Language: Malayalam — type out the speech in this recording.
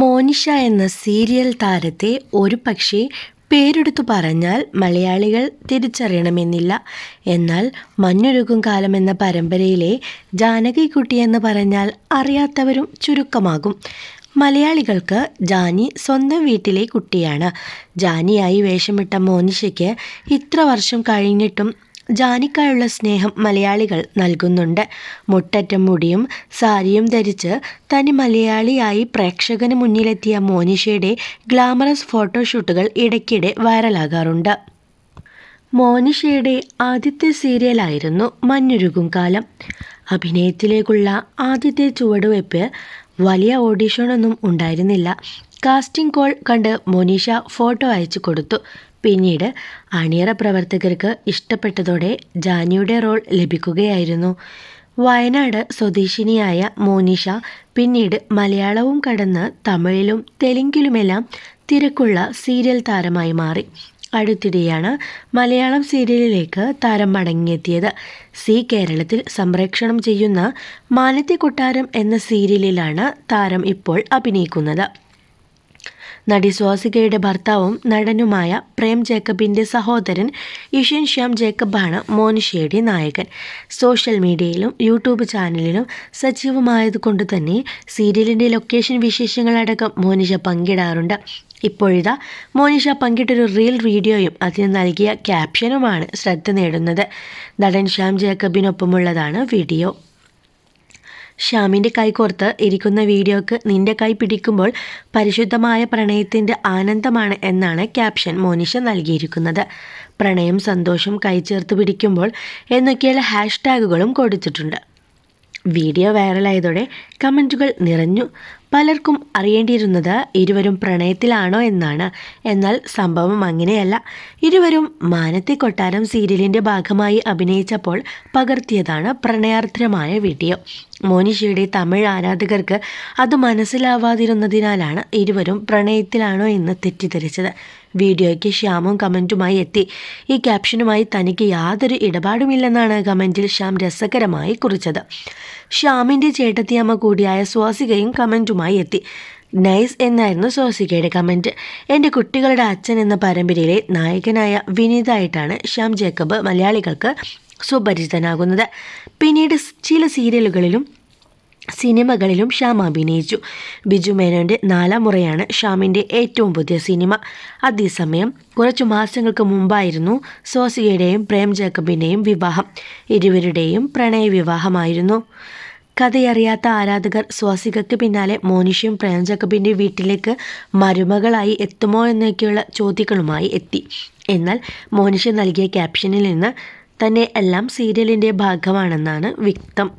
മോനിഷ എന്ന സീരിയൽ താരത്തെ ഒരു പക്ഷേ പേരെടുത്തു പറഞ്ഞാൽ മലയാളികൾ തിരിച്ചറിയണമെന്നില്ല. എന്നാൽ മഞ്ഞൊഴുകും കാലം എന്ന പരമ്പരയിലെ ജാനകിക്കുട്ടി എന്ന് പറഞ്ഞാൽ അറിയാത്തവരും ചുരുക്കമാകും. മലയാളികൾക്ക് ജാനി സ്വന്തം വീട്ടിലെ കുട്ടിയാണ്. ജാനിയായി വേഷമിട്ട മോനിഷയ്ക്ക് ഇത്ര വർഷം കഴിഞ്ഞിട്ടും ജാനിക്കായുള്ള സ്നേഹം മലയാളികൾ നൽകുന്നുണ്ട്. മുട്ടറ്റം മുടിയും സാരിയും ധരിച്ച് തനി മലയാളിയായി പ്രേക്ഷകന് മുന്നിലെത്തിയ മോനിഷയുടെ ഗ്ലാമറസ് ഫോട്ടോഷൂട്ടുകൾ ഇടയ്ക്കിടെ വൈറലാകാറുണ്ട്. മോനിഷയുടെ ആദ്യത്തെ സീരിയലായിരുന്നു മഞ്ഞുരുകും കാലം. അഭിനയത്തിലേക്കുള്ള ആദ്യത്തെ ചുവടുവയ്പ് വലിയ ഓഡിഷനൊന്നും ഉണ്ടായിരുന്നില്ല. കാസ്റ്റിംഗ് കോൾ കണ്ട് മോനിഷ ഫോട്ടോ അയച്ചു കൊടുത്തു. പിന്നീട് അണിയറ പ്രവർത്തകർക്ക് ഇഷ്ടപ്പെട്ടതോടെ ജാനിയുടെ റോൾ ലഭിക്കുകയായിരുന്നു. വയനാട് സ്വദേശിനിയായ മോനിഷ പിന്നീട് മലയാളവും കടന്ന് തമിഴിലും തെലുങ്കിലുമെല്ലാം തിരക്കുള്ള സീരിയൽ താരമായി മാറി. അടുത്തിടെയാണ് മലയാളം സീരിയലിലേക്ക് താരം മടങ്ങിയെത്തിയത്. സി കേരളത്തിൽ സംപ്രേക്ഷണം ചെയ്യുന്ന മാനത്തെ കൊട്ടാരം എന്ന സീരിയലിലാണ് താരം ഇപ്പോൾ അഭിനയിക്കുന്നത്. നടി സ്വാസികയുടെ ഭർത്താവും നടനുമായ പ്രേം ജേക്കബിന്റെ സഹോദരൻ ഇഷൻ ശ്യാം ജേക്കബാണ് മോനിഷയുടെ നായകൻ. സോഷ്യൽ മീഡിയയിലും യൂട്യൂബ് ചാനലിലും സജീവമായതുകൊണ്ട് തന്നെ സീരിയലിന്റെ ലൊക്കേഷൻ വിശേഷങ്ങളടക്കം മോനിഷ പങ്കിടാറുണ്ട്. ഇപ്പോഴിതാ മോനിഷ പങ്കിട്ടൊരു റീൽ വീഡിയോയും അതിന് നൽകിയ ക്യാപ്ഷനുമാണ് ശ്രദ്ധ നേടുന്നത്. നടൻ ശ്യാം ജേക്കബിനൊപ്പമുള്ളതാണ് വീഡിയോ. ശ്യാമിന്റെ കൈകോർത്ത് ഇരിക്കുന്ന വീഡിയോക്ക് നിന്റെ കൈ പിടിക്കുമ്പോൾ പരിശുദ്ധമായ പ്രണയത്തിന്റെ ആനന്ദമാണ് എന്നാണ് ക്യാപ്ഷൻ മോനിഷ നൽകിയിരിക്കുന്നത്. പ്രണയം സന്തോഷം കൈചേർത്ത് പിടിക്കുമ്പോൾ എന്നൊക്കെയുള്ള ഹാഷ്ടാഗുകളും കൊടുത്തിട്ടുണ്ട്. വീഡിയോ വൈറലായതോടെ കമന്റുകൾ നിറഞ്ഞു. പലർക്കും അറിയേണ്ടിയിരുന്നത് ഇരുവരും പ്രണയത്തിലാണോ എന്നാണ്. എന്നാൽ സംഭവം അങ്ങനെയല്ല. ഇരുവരും മാനത്തെ കൊട്ടാരം സീരിയലിന്റെ ഭാഗമായി അഭിനയിച്ചപ്പോൾ പകർത്തിയതാണ് പ്രണയാർദ്രമായ വീഡിയോ. മോനിഷയുടെ തമിഴ് ആരാധകർക്ക് അത് മനസ്സിലാവാതിരുന്നതിനാലാണ് ഇരുവരും പ്രണയത്തിലാണോ എന്ന് തെറ്റിദ്ധരിച്ചത്. വീഡിയോയ്ക്ക് ശ്യാമും കമന്റുമായി എത്തി. ഈ ക്യാപ്ഷനുമായി തനിക്ക് യാതൊരു ഇടപാടുമില്ലെന്നാണ് കമന്റിൽ ശ്യാം രസകരമായി കുറിച്ചത്. ശ്യാമിന്റെ ചേട്ടത്തിയമ്മ കൂടിയായ സ്വാസികയും കമന്റുമായി എത്തി. നൈസ് എന്നായിരുന്നു സോസികയുടെ കമന്റ് എന്റെ കുട്ടികളുടെ അച്ഛൻ എന്ന പരമ്പരയിലെ നായകനായ വിനീതായിട്ടാണ് ശ്യാം ജേക്കബ് മലയാളികൾക്ക് സുപരിചിതനാകുന്നത്. പിന്നീട് ചില സീരിയലുകളിലും സിനിമകളിലും ശ്യാം അഭിനയിച്ചു. ബിജു മേനോന്റെ നാലാം മുറയാണ് ശ്യാമിന്റെ ഏറ്റവും പുതിയ സിനിമ. അതേസമയം കുറച്ചു മാസങ്ങൾക്ക് മുമ്പായിരുന്നു സോസികയുടെയും പ്രേം ജേക്കബിന്റെയും വിവാഹം. ഇരുവരുടെയും പ്രണയ വിവാഹമായിരുന്നു കഥയറിയാത്ത ആരാധകർ സ്വാസികയ്ക്ക് പിന്നാലെ മോനിഷയും പ്രേം ജക്കബിന്റെ വീട്ടിലേക്ക് മരുമകളായി എത്തുമോ എന്നൊക്കെയുള്ള ചോദ്യങ്ങളുമായി എത്തി. എന്നാൽ മോനിഷ നൽകിയ ക്യാപ്ഷനിൽ നിന്ന് തന്നെ എല്ലാം സീരിയലിന്റെ ഭാഗമാണെന്നാണ് വ്യക്തം.